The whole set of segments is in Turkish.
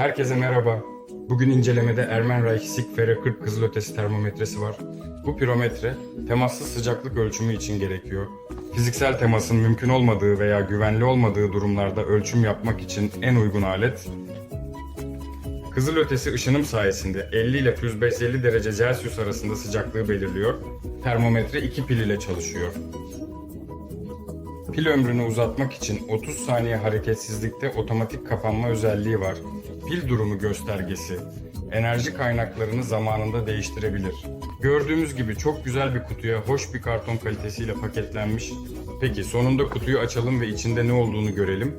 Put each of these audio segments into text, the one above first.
Herkese merhaba. Bugün incelemede Ermenreich Sigfere 40 kızılötesi termometresi var. Bu pirometre temassız sıcaklık ölçümü için gerekiyor. Fiziksel temasın mümkün olmadığı veya güvenli olmadığı durumlarda ölçüm yapmak için en uygun alet. Kızılötesi ışınım sayesinde 50 ile plus 550 derece Celsius arasında sıcaklığı belirliyor. Termometre iki pil ile çalışıyor. Pil ömrünü uzatmak için 30 saniye hareketsizlikte otomatik kapanma özelliği var. Pil durumu göstergesi. Enerji kaynaklarını zamanında değiştirebilir. Gördüğümüz gibi çok güzel bir kutuya hoş bir karton kalitesiyle paketlenmiş. Peki sonunda kutuyu açalım ve içinde ne olduğunu görelim.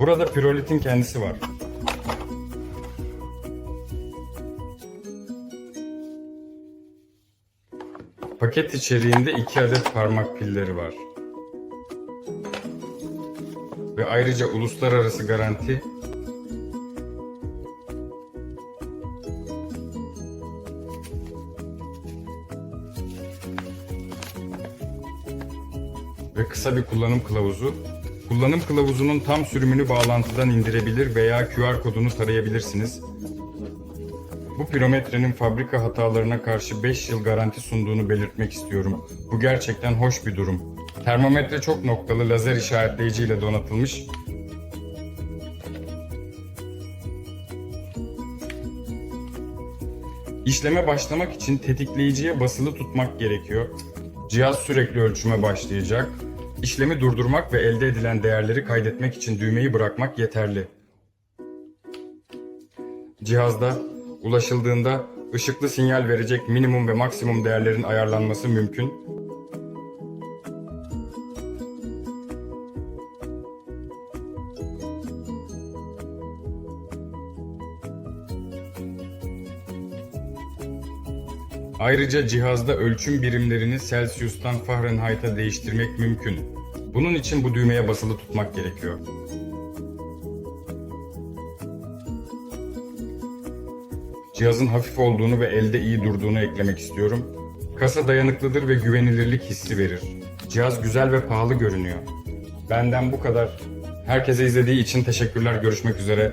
Burada pirolitin kendisi var. Paket içeriğinde iki adet parmak pilleri var. Ve ayrıca uluslararası garanti ve kısa bir kullanım kılavuzu. Kullanım kılavuzunun tam sürümünü bağlantıdan indirebilir veya QR kodunu tarayabilirsiniz. Bu pirometrenin fabrika hatalarına karşı 5 yıl garanti sunduğunu belirtmek istiyorum. Bu gerçekten hoş bir durum. Termometre çok noktalı lazer işaretleyici ile donatılmış. İşleme başlamak için tetikleyiciye basılı tutmak gerekiyor. Cihaz sürekli ölçüme başlayacak. İşlemi durdurmak ve elde edilen değerleri kaydetmek için düğmeyi bırakmak yeterli. Cihazda ulaşıldığında ışıklı sinyal verecek minimum ve maksimum değerlerin ayarlanması mümkün. Ayrıca cihazda ölçüm birimlerini Celsius'tan Fahrenheit'a değiştirmek mümkün. Bunun için bu düğmeye basılı tutmak gerekiyor. Cihazın hafif olduğunu ve elde iyi durduğunu eklemek istiyorum. Kasa dayanıklıdır ve güvenilirlik hissi verir. Cihaz güzel ve pahalı görünüyor. Benden bu kadar. Herkese izlediği için teşekkürler. Görüşmek üzere.